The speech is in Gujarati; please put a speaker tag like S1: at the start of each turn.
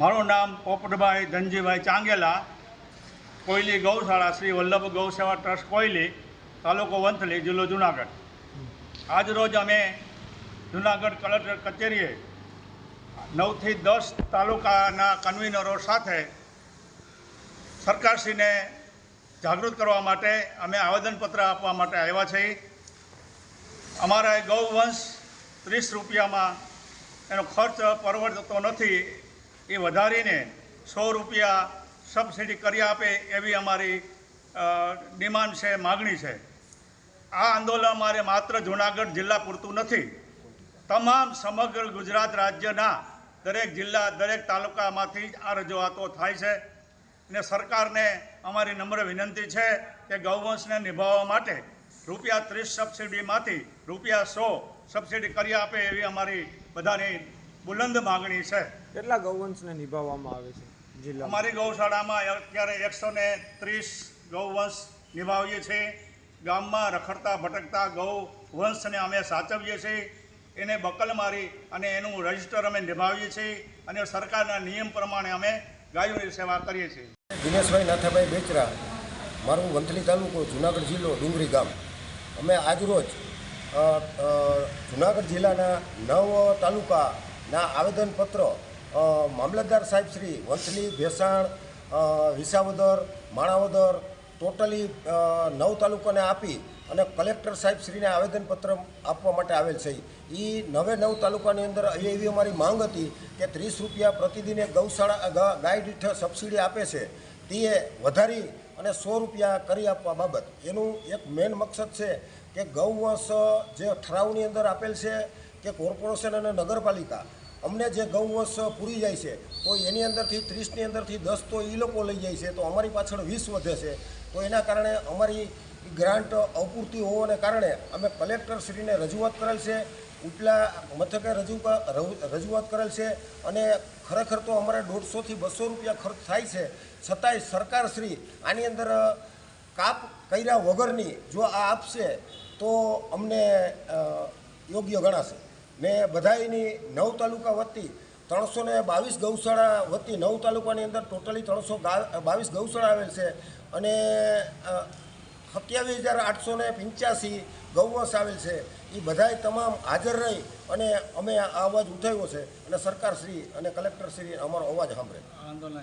S1: મારું નામ પોપટભાઈ ધનજીભાઈ ચાંગેલા, કોયલી ગૌશાળા શ્રી વલ્લભ ગૌસેવા ટ્રસ્ટ કોયલી, તાલુકો વંથલી, જિલ્લો જુનાગઢ. આજ રોજ અમે જુનાગઢ કલેક્ટર કચેરીએ નવથી દસ તાલુકાના કન્વીનરો સાથે સરકારશ્રીને જાગૃત કરવા માટે અમે આવેદનપત્ર આપવા માટે આવ્યા છીએ. અમારા ગૌવંશ ત્રીસ રૂપિયામાં એનો ખર્ચ પરવડતો નથી. એ વધારીને સો રૂપિયા સબસિડી કરી આપે એવી અમારી ડિમાન્ડ છે, માગણી છે. આ આંદોલન અમારે માત્ર જુનાગઢ જિલ્લા પૂરતું નથી. તમામ સમગ્ર ગુજરાત રાજ્યના દરેક જિલ્લા, દરેક તાલુકામાંથી આ રજૂઆતો થાય છે ને સરકારને અમારી નમ્ર વિનંતી છે કે ગૌવંશને નિભાવવા માટે રૂપિયા ત્રીસ સબસિડીમાંથી રૂપિયા સો સબસિડી કરી આપે એવી અમારી બધાની બુલંદ માગણી છે.
S2: કેટલા ગૌવંશને નિભાવવામાં આવે છે જિલ્લા
S1: અમારી ગૌશાળામાં અત્યારે એકસો ને ત્રીસ ગૌવંશ નિભાવીએ છીએ. ગામમાં રખડતા ભટકતા ગૌ વંશને અમે સાચવીએ છીએ. એને બકલ મારી અને એનું રજિસ્ટર અમે નિભાવીએ છીએ અને સરકારના નિયમ પ્રમાણે અમે ગાયોની સેવા કરીએ છીએ.
S3: દિનેશભાઈ નાથાભાઈ બેચરા મારું વંથલી તાલુકો જુનાગઢ જિલ્લો ડુંગરી ગામ. અમે આજરોજ જુનાગઢ જિલ્લાના નવ તાલુકાના આવેદનપત્ર મામલતદાર સાહેબ શ્રી વંથલી, ભેસાણ વિસાવદર, માણાવદર ટોટલી નવ તાલુકાને આપી અને કલેક્ટર સાહેબ શ્રીને આવેદનપત્ર આપવા માટે આવેલ છે. એ નવે નવ તાલુકાની અંદર એવી અમારી માંગ હતી કે ત્રીસ રૂપિયા પ્રતિદિને ગૌશાળા, ગ- ગાય દીઠ સબસિડી આપે છે. તે વધારી અને સો રૂપિયા કરી આપવા બાબત. એનું એક મેઇન મકસદ છે કે ગૌવંશ જે ઠરાવની અંદર આપેલ છે કે કોર્પોરેશન અને નગરપાલિકા અમને જે ગૌવંશ પૂરી જાય છે, તો એની અંદરથી, ત્રીસની અંદરથી દસ તો એ લોકો લઈ જાય છે, તો અમારી પાછળ વીસ વધે છે. તો એના કારણે અમારી ગ્રાન્ટ અપૂરતી હોવાને કારણે અમે કલેક્ટરશ્રીને રજૂઆત કરેલ છે, ઉપલા મથકે રજૂ રજૂઆત કરેલ છે અને ખરેખર તો અમારે દોઢસોથી બસો રૂપિયા ખર્ચ થાય છે. છતાંય સરકારશ્રી આની અંદર કાપ કર્યા વગરની જો આ આપશે, તો અમને યોગ્ય ગણાશે. ને બધાયની નવ તાલુકા વતી ત્રણસો ને બાવીસ ગૌશાળા વતી નવ તાલુકાની અંદર ટોટલી ત્રણસો બાવીસ ગૌશાળા આવેલ છે. અને સત્યાવીસ હજાર આઠસો ને પંચ્યાસી ગૌવંશ આવેલ છે. એ બધાય તમામ હાજર રહી અને અમે આ અવાજ ઉઠાવ્યો છે. અને સરકારશ્રી અને કલેક્ટરશ્રી અમારો અવાજ સાંભળે
S1: આંદોલન